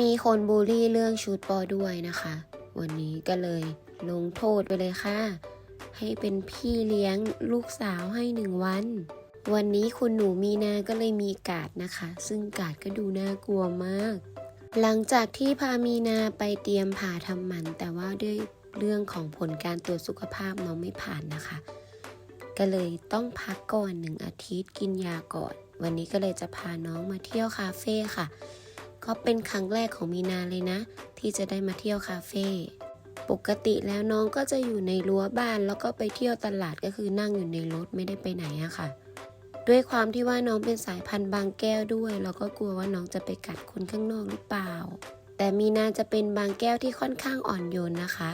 มีคนบูลลี่เรื่องชุดปอด้วยนะคะ วันนี้ก็เลยลงโทษไปเลยค่ะ ให้เป็นพี่เลี้ยงลูกสาวให้หนึ่งวัน วันนี้คุณหนูมีนาก็เลยมีการ์ดนะคะ ซึ่งการ์ดก็ดูน่ากลัวมาก หลังจากที่พามีนาไปเตรียมผ่าทำหมัน แต่ว่าด้วยเรื่องของผลการตรวจสุขภาพน้องไม่ผ่านนะคะ ก็เลยต้องพักก่อนหนึ่งอาทิตย์กินยาก่อน วันนี้ก็เลยจะพาน้องมาเที่ยวคาเฟ่ค่ะ ก็เป็นครั้งแรกของมีนาเลยนะ ที่จะได้มาเที่ยวคาเฟ่ปกติแล้วน้องก็จะอยู่ในรั้วบ้านแล้วก็ไปเที่ยวตลาดก็คือนั่งอยู่ในรถไม่ได้ไปไหนอะค่ะ ด้วยความที่ว่าน้องเป็นสายพันธุ์บางแก้วด้วยแล้วก็กลัวว่าน้องจะไปกัดคนข้างนอกหรือเปล่า แต่มีนาจะเป็นบางแก้วที่ค่อนข้างอ่อนโยนนะคะ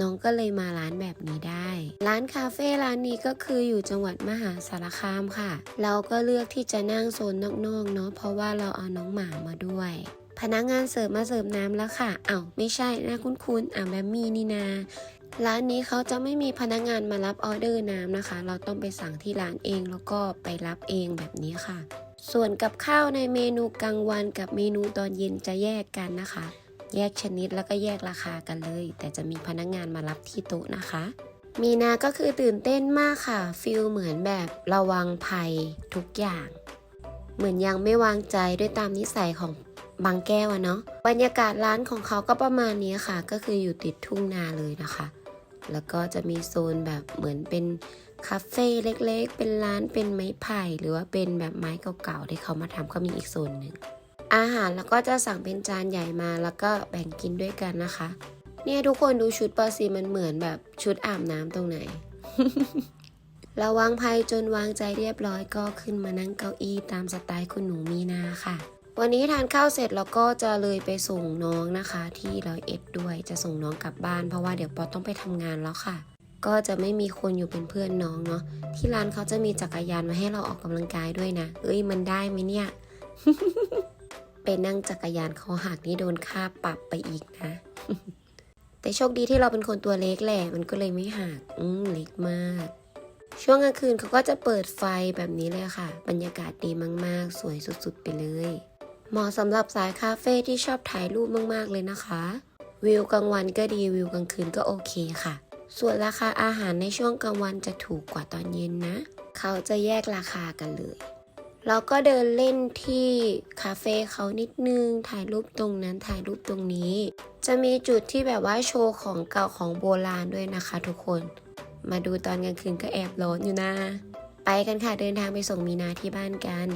น้องก็เลยมาร้านแบบนี้ได้ ร้านคาเฟ่ร้านนี้ก็คืออยู่จังหวัดมหาสารคามค่ะ เราก็เลือกที่จะนั่งโซนนอกๆเนาะเพราะว่าเราเอาน้องหมามาด้วยพนักงานเสิร์ฟมาเสิร์ฟน้ำแล้วค่ะอ้าวไม่ใช่นะคุ้นๆอะแบบมีนี่นา ร้านนี้เขาจะไม่มีพนักงานมารับออเดอร์น้ำนะคะ เราต้องไปสั่งที่ร้านเองแล้วก็ไปรับเองแบบนี้ค่ะ ส่วนกับข้าวในเมนูกลางวันกับเมนูตอนเย็นจะแยกกันนะคะ แยกชนิดแล้วก็แยกราคากันเลย แต่จะมีพนักงานมารับที่โต๊ะนะคะ มีนาก็คือตื่นเต้นมากค่ะฟิลเหมือนแบบระวังภัยทุกอย่าง เหมือนยังไม่วางใจด้วยตามนิสัยของบางแก้วเนาะบรรยากาศร้านของเขาก็ประมาณนี้ค่ะ ก็คืออยู่ติดทุ่งนาเลยนะคะ แล้วก็จะมีโซนแบบเหมือนเป็นคาเฟ่เล็กๆ เป็นร้านเป็นไม้ไผ่หรือว่าเป็นแบบไม้เก่าๆที่เขามาทำก็มีอีกโซนหนึ่ง อาหารแล้วก็จะสั่งเป็นจานใหญ่มาแล้วก็แบ่งกินด้วยกันนะคะ เนี่ยทุกคนดูชุดปอซีมันเหมือนแบบชุดอาบน้ำตรงไหนระวังภัยจนวางใจเรียบร้อยก็ขึ้นมานั่งเก้าอี้ตามสไตล์คุณหนูมีนาค่ะ วันนี้ทานข้าวเสร็จแล้วก็จะเลยไปส่งน้องนะคะ ที่ร้อยเอ็ดด้วยจะส่งน้องกลับบ้านเพราะว่าเดี๋ยวปอต้องไปทำงานแล้วค่ะ ก็จะไม่มีคนอยู่เป็นเพื่อนน้องเนาะที่ร้านเขาจะมีจักรยานมาให้เราออกกำลังกายด้วยนะ เอ้ยมันได้ไหมเนี่ย ไปนั่งจักรยานเขาหักนี่โดนค่าปรับไปอีกนะ แต่โชคดีที่เราเป็นคนตัวเล็กแหละ มันก็เลยไม่หัก อืมเล็กมาก ช่วงกลางคืนเขาก็จะเปิดไฟแบบนี้เลยค่ะ บรรยากาศดีมาก ๆ สวยสุด ๆ ไปเลย เหมาะสำหรับสายคาเฟ่ที่ชอบถ่ายรูปมาก ๆ เลยนะคะ วิวกลางวันก็ดีวิวกลางคืนก็โอเคค่ะ ส่วนราคาอาหารในช่วงกลางวันจะถูกกว่าตอนเย็นนะ เขาจะแยกราคากันเลย เราก็เดินเล่นที่คาเฟ่เขานิดนึง ถ่ายรูปตรงนั้นถ่ายรูปตรงนี้ จะมีจุดที่แบบว่าโชว์ของเก่าของโบราณด้วยนะคะทุกคน มาดูตอนกลางคืนก็แอบร้อนอยู่นะ ไปกันค่ะเดินทางไปส่งมีนาที่บ้านกัน